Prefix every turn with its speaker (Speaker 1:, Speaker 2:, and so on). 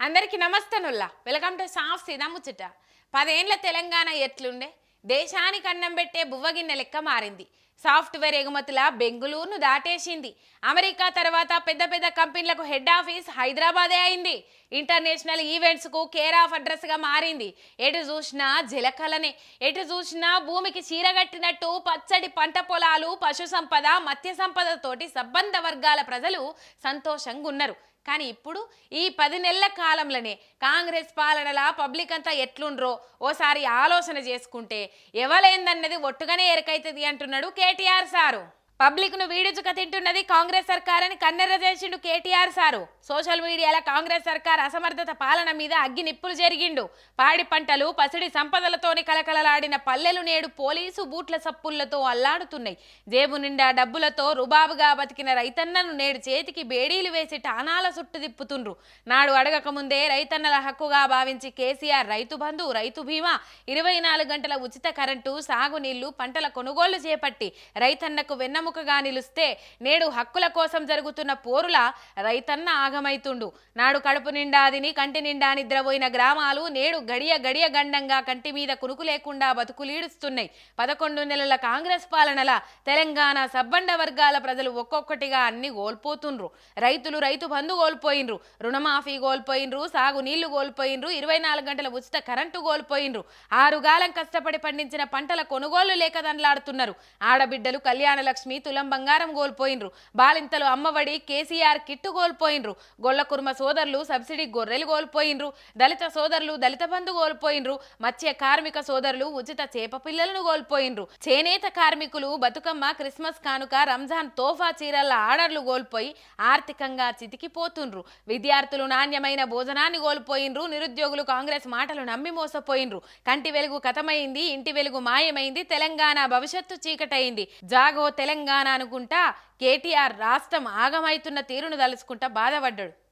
Speaker 1: అందరికీ నమస్తనుల్లా welcome to సాఫ్ సీదా ముచ్చట పదేండ్ల తెలంగాణ ఎట్లుండే? దేశానికి అన్నం పెట్టే బువ్వగిన్నె లెక్క మారింది. సాఫ్ట్వేర్ ఎగుమతుల బెంగుళూరును దాటేసింది. అమెరికా తర్వాత పెద్ద పెద్ద కంపెనీలకు హెడ్ ఆఫీస్ హైదరాబాదే అయింది. ఇంటర్నేషనల్ ఈవెంట్స్కు కేర్ ఆఫ్ అడ్రస్గా మారింది. ఎటు చూసినా జలకలనే ఎటు చూసినా భూమికి చీరగట్టినట్టు పచ్చడి పంట పొలాలు పశు సంపద మత్స్య సంపదతోటి సంబంధ వర్గాల ప్రజలు సంతోషంగా ఉన్నారు కానీ ఇప్పుడు ఈ పది నెలల కాలంలోనే కాంగ్రెస్ పాలనలా పబ్లిక్ అంతా ఎట్లుండ్రో ఓసారి ఆలోచన చేసుకుంటే ఎవలేందన్నది ఒట్టుగానే ఎరకైతుంది అంటున్నాడు కేటీఆర్ సారు పబ్లిక్ను వీడిచుక తింటున్నది కాంగ్రెస్ సర్కార్ అని కన్నెర్ర చేసిండు కేటీఆర్ సారు. సోషల్ మీడియాలో కాంగ్రెస్ సర్కార్ అసమర్థత పాలన మీద అగ్గి నిప్పులు జరిగిండు. పాడి పంటలు పసిడి సంపదలతోని కలకలలాడిన పల్లెలు నేడు పోలీసు బూట్ల సప్పులతో అల్లాడుతున్నాయి. జేబు నిండా డబ్బులతో రుబాబుగా బతికిన రైతన్నను నేడు చేతికి బేడీలు వేసి టానాల చుట్టు తిప్పుతుండ్రు. నాడు అడగక ముందే రైతన్నల హక్కుగా భావించి కేసీఆర్ రైతు బంధు రైతు బీమా ఇరవై నాలుగు గంటల ఉచిత కరెంటు సాగునీళ్ళు పంటల కొనుగోలు చేపట్టి రైతన్నకు వెన్నెముకగా నిలుస్తే నేడు హక్కుల కోసం జరుగుతున్న పోరుల రైతన్న ఆగమైతుండు. నాడు కడుపు నిండా కంటి నిండా నిద్రపోయిన గ్రామాలు నేడు గడియ గడియ గండంగా కంటి మీద కునుకు లేకుండా బతుకులీడుస్తున్నాయి. పదకొండు నెలల కాంగ్రెస్ పాలనల తెలంగాణ సబ్బండ వర్గాల ప్రజలు ఒక్కొక్కటిగా అన్ని కోల్పోతుండ్రు. రైతులు రైతు బంధు కోల్పోయినరు రుణమాఫీ కోల్పోయినరు సాగు నీళ్ళు కోల్పోయినరు ఇరవై నాలుగు గంటల ఉచిత కరెంటు కోల్పోయినరు ఆరుగాలం కష్టపడి పండించిన పంటల కొనుగోలు లేక దండలాడుతున్నారు. ఆడబిడ్డలు కళ్యాణ లక్ష్మి తులం బంగారం కోల్పోయినరు. బాలింతలు అమ్మఒడి కేసీఆర్ కిట్టు కోల్పోయినరు. గొల్ల కుర్మ సోదరులు సబ్సిడీ గొర్రెలు కోల్పోయినరు. దళిత సోదరులు దళిత బంధు కోల్పోయినరు. మత్స్య కార్మిక సోదరులు ఉచిత చేప పిల్లలను కోల్పోయినరు. చేనేత కార్మికులు బతుకమ్మ క్రిస్మస్ కానుక రంజాన్ తోఫా చీరల ఆర్డర్లు కోల్పోయి ఆర్థికంగా చితికిపోతుండ్రు. విద్యార్థులు నాణ్యమైన భోజనాన్ని కోల్పోయినరు. నిరుద్యోగులు కాంగ్రెస్ మాటలు నమ్మి మోసపోయినరు. కంటి వెలుగు కథమైంది ఇంటి వెలుగు మాయమైంది తెలంగాణ భవిష్యత్తు చీకటైంది. జాగో తెలంగాణ అనుకుంటా కేటీఆర్ రాష్ట్రం ఆగమైతున్న తీరును తలుచుకుంటా బాధపడ్డాడు.